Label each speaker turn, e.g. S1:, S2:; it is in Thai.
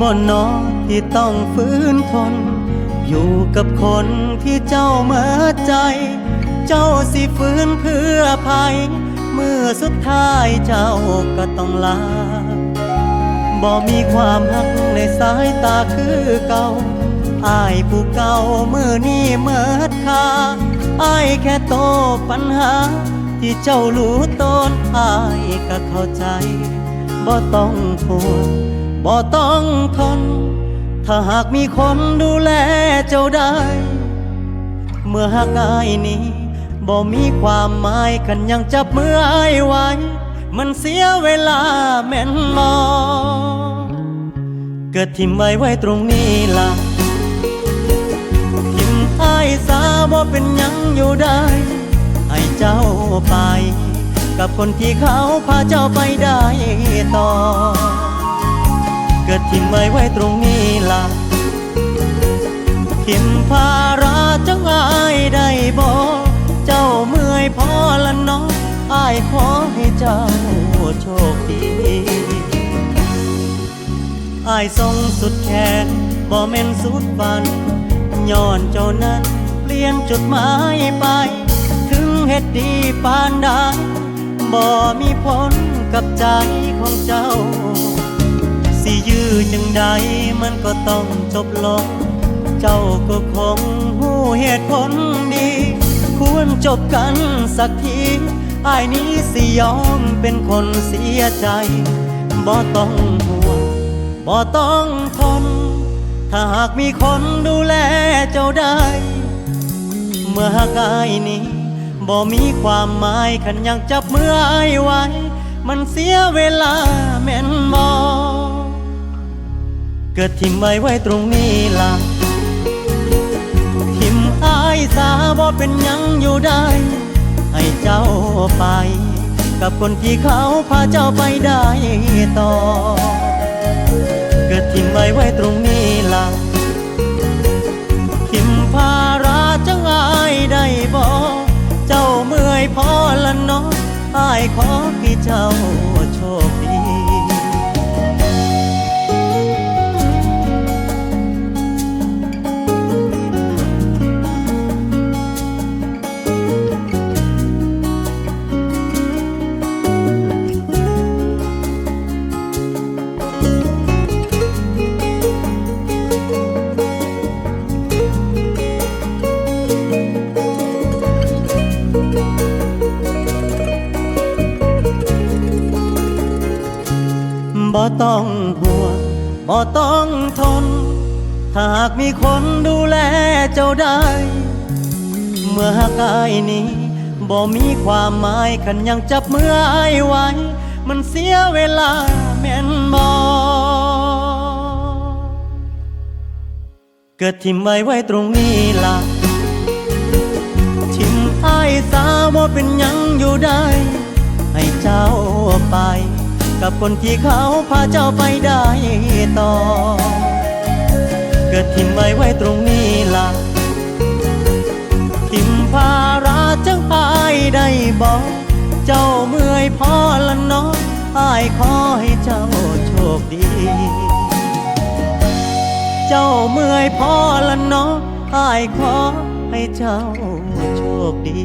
S1: บ่นอที่ต้องฝืนทน อยู่กับคนที่เจ้าเมื่อใจ เจ้าสิฝืนเพื่อภัย เมื่อสุดท้ายเจ้าก็ต้องลาบ่มีความหักในสายตาคือเก่าอายผู้เก่ามือนี้เมิดค่าอายแค่โตปัญหา ที่เจ้ารู้ต้นอายก็เข้าใจบ่ต้องห่วง บ่ต้องทน ถ้าหากมีคนดูแลเจ้าได้ เมื่อหากอายนี้บ่มีความหมายกันยังจับมืออายไว้ มันเสียเวลาแม่นมอเกิดทิมไว้ไว้ตรงนี้ล่ะทิมอายสาบ่เป็นยังอยู่ได้ให้เจ้าไป กับคนที่เขาพาเจ้าไปได้ต่อ ทิมไว้ไว้ตรงนี้ล่ะทิมภาราจังอายได้บ่เจ้าเมื่อยพอละน้องอายขอให้เจ้าโชคดีอายทรงสุดแขนบ่แม่นสุดฝันย้อนเจ้านั้นเปลี่ยนจุดหมายไป ถึงเฮ็ดดีปานใดบ่มีผลกับใจของเจ้า สิยื้อจังใดมันก็ต้องจบลง เจ้าก็คงหูเหตุผลดี ควรจบกันสักทีอายนี้สิยอมเป็นคนเสียใจ บ่ต้องห่วง บ่ต้องทน ถ้าหากมีคนดูแลเจ้าได้ เมื่อหากอายนี้บ่มีความหมายขันยังจับมืออายไว้ มันเสียเวลาแม่นบ่ เกิดทิมไว้ไว้ตรงนี้ล่ะ ทิมอายสาบ่เป็นยังอยู่ได้ ให้เจ้าไป กับคนที่เขาพาเจ้าไปได้ต่อ เกิดทิมไว้ไว้ตรงนี้ล่ะ ทิมภาราจังอายได้บ่เจ้าเมื่อยพอละเนาะอายขอ บ่ต้องห่วงบ่ต้องทนถ้าหากมีคนดูแลเจ้าได้ เมื่อหากายนี้บ่มีความหมายขันยังจับมืออายไว้ มันเสียเวลาแม่นบ่เกิดทิมไว้ไว้ตรงนี้ล่ะ ทิมไอสาวบ่เป็นยังอยู่ได้ ให้เจ้าไป กับคนที่เขาพาเจ้าไปได้ต่อ เกิดทิมไว้ไว้ตรงนี้ล่ะทิมภาราจังอายได้บอกเจ้าเมื่อยพอละน้องอายขอให้เจ้าโชคดี เจ้าเมื่อยพอละเน้องอายขอให้เจ้าโชคดี